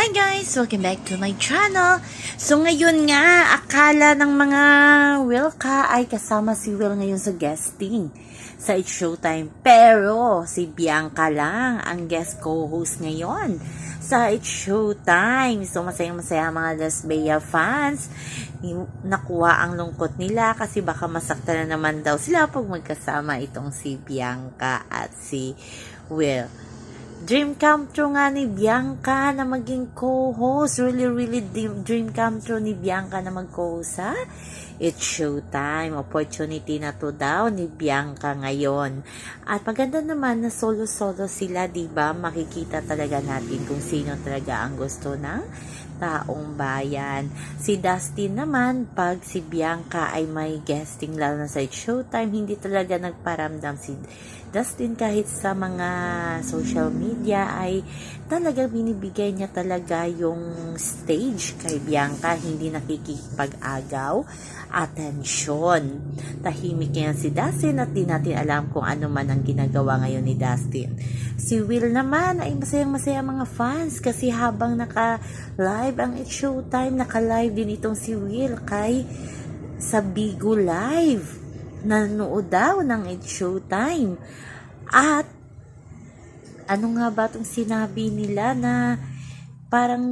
Hi guys! Welcome back to my channel. So ngayon nga, akala ng mga Wilka ay kasama si Will ngayon sa guesting sa It's Showtime. Pero si Bianca lang ang guest co-host ngayon sa It's Showtime. So masayang masaya mga Las Bea fans. Nakuha ang lungkot nila kasi baka masaktan na naman daw sila pag magkasama itong si Bianca at si Will. Dream come true nga ni Bianca na maging co-host. Really, really dream, come true ni Bianca na mag-co-host ha? It's showtime. Opportunity na to daw ni Bianca ngayon. At maganda naman na solo-solo sila, di ba? Makikita talaga natin kung sino talaga ang gusto ng taong bayan. Si Dustin naman, pag si Bianca ay may guesting lalo na sa showtime, hindi talaga nagparamdam si Dustin kahit sa mga social media ay talaga binibigay niya talaga yung stage kay Bianca, hindi nakikipag-agaw, atensyon. Tahimik yan si Dustin at di natin alam kung ano man ang ginagawa ngayon ni Dustin. Si Will naman ay masayang-masaya mga fans kasi habang naka-live ang It's Showtime, naka-live din itong si Will kay sa Bigo Live nanonood daw ng It's Showtime. At ano nga ba itong sinabi nila na parang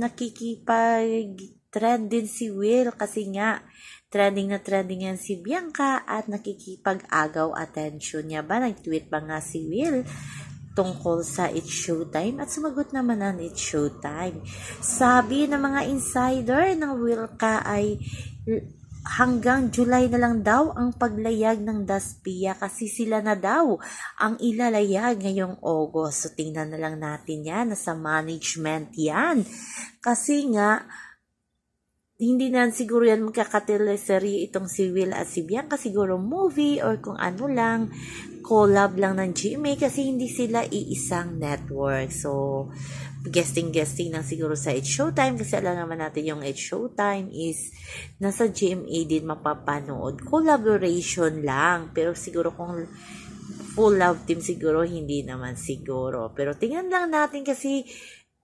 nakikipag-trend din si Will kasi nga trending na trending yan si Bianca at nakikipag-agaw attention niya ba? Nag-tweet ba nga si Will tungkol sa It's Showtime at sumagot naman ang It's Showtime. Sabi ng mga insider ng Wilka ay hanggang July na lang daw ang paglayag ng Daspia kasi sila na daw ang ilalayag ngayong August. So tingnan na lang natin yan, nasa management yan. Kasi nga, hindi na siguro yan magkakateleserye itong si Will at si Bianca. Siguro movie or kung ano lang, collab lang ng GMA kasi hindi sila iisang network. So, guesting-guesting lang siguro sa It's Showtime kasi alam naman natin yung It's Showtime is nasa GMA din mapapanood. Collaboration lang. Pero siguro kung full love team siguro, hindi naman siguro. Pero tingnan lang natin kasi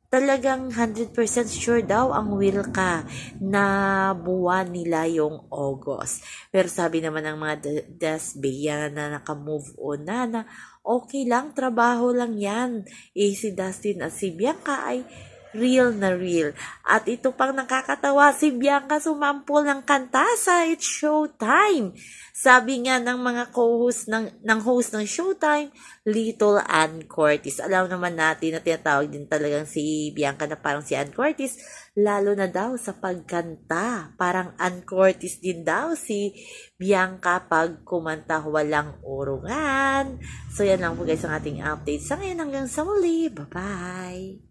talagang 100% sure daw ang will ka na buwan nila yung August. Pero sabi naman ng mga Desbea na naka-move on na na okay lang, trabaho lang yan. Eh si Dustin at si Bianca ay real na real. At ito pang nakakatawa, si Bianca sumampol ng kanta sa It's Showtime. Sabi nga ng mga co-host ng, ng host ng Showtime, Little Ann Curtis. Alam naman natin na tinatawag din talagang si Bianca na parang si Ann Curtis, lalo na daw sa pagkanta. Parang Ann Curtis din daw si Bianca pag kumanta walang urungan. So yan lang po guys ang ating update. Sa ngayon hanggang sa muli. Bye-bye!